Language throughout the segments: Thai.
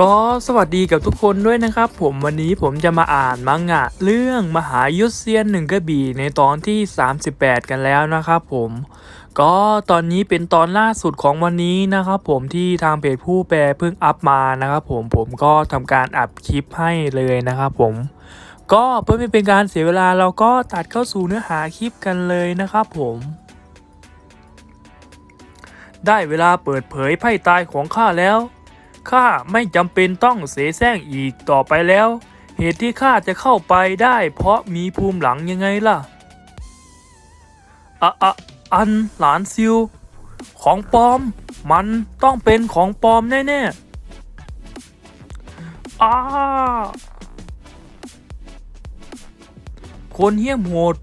ก็สวัสดีกับทุกคนด้วยนะครับ ผมวันนี้ผมจะมาอ่านมังงะ เรื่องมหายุทธเซียนหนึ่งกระบี่ในตอนที่ 38 กันแล้วนะครับผมก็ตอนนี้เป็นตอนล่าสุดของวันนี้นะครับ ผมที่ทางเพจผู้แปลเพิ่งอัพมานะครับผมผมก็ทำการอัดคลิปให้เลยนะครับผมก็เพื่อไม่เป็นการเสียเวลาเราก็ตัดเข้าสู่เนื้อหาคลิปกันเลยนะครับผมได้เวลาเปิดเผยไพ่ตายของข้าแล้ว ข้าไม่จำเป็นต้องเสแสร้งอีกต่อไปแล้ว เหตุที่ข้าจะเข้าไปได้ เพราะมีภูมิหลังยังไงล่ะอะอะอันหลานซิว ของปลอม มันต้องเป็นของปลอมแน่ๆอ้าคนเหี้ยมโหด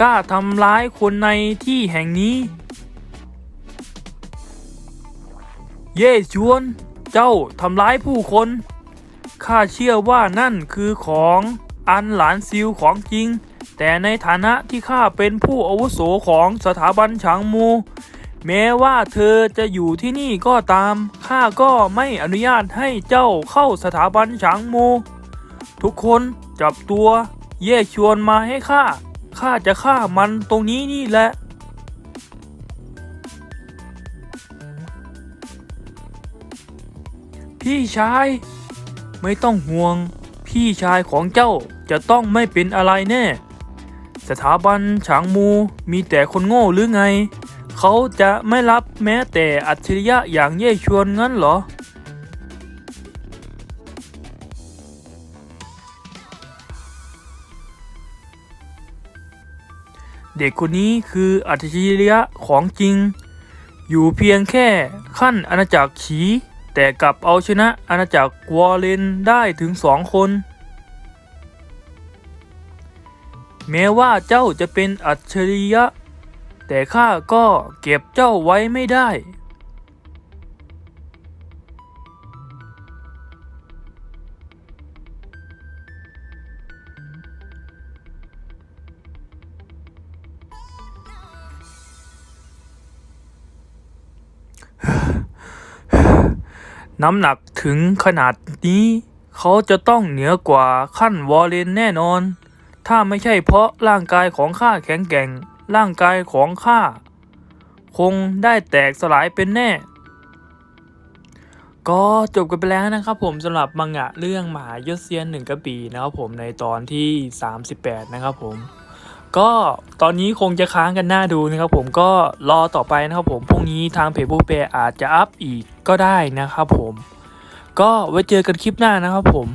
กล้าทำร้ายคนในที่แห่งนี้ เย่ชวน เจ้าทำร้ายผู้คน ข้าเชื่อว่านั่นคือของอันหลานซิวของจริง แต่ในฐานะที่ข้าเป็นผู้อาวุโสของสถาบันฉางมู แม้ว่าเธอจะอยู่ที่นี่ก็ตาม ข้าก็ไม่อนุญาตให้เจ้าเข้าสถาบันฉางมู ทุกคนจับตัว เย่ชวนมาให้ข้า ข้าจะฆ่ามันตรงนี้นี่แหละ พี่ชาย ไม่ต้องห่วง พี่ชายของเจ้าจะต้องไม่เป็นอะไรแน่ สถาบันฉางมูมีแต่คนโง่หรือไง เขาจะไม่รับแม้แต่อัจฉริยะอย่างเย่ชวนงั้นเหรอ เด็กคนนี้คืออัจฉริยะของจริง อยู่เพียงแค่ขั้นอาณาจักรฉี แต่กลับเอาชนะอาณาจักรวอลเลนได้ถึงสองคน แม้ว่าเจ้าจะเป็นอัจฉริยะ แต่ข้าก็เก็บเจ้าไว้ไม่ได้ น้ำหนักถึงขนาดนี้ เขาจะต้องเหนือกว่าขั้นวอลเลนแน่นอน ถ้าไม่ใช่เพราะร่างกายของข้าแข็งแกร่ง ร่างกายของข้าคงได้แตกสลายเป็นแน่ ก็จบกันไปแล้วนะครับผมสำหรับมังงะเรื่องมหายศเซียนหนึ่งกระบี่นะครับผมในตอนที่ 38 นะครับผม ก็ตอนนี้คงจะค้างกันหน้าดูนะครับผมก็รอต่อไปนะครับผมพรุ่งนี้ทางเพจผู้แปอาจจะอัพอีกก็ได้นะครับผม ก็ไว้เจอกันคลิปหน้านะครับผม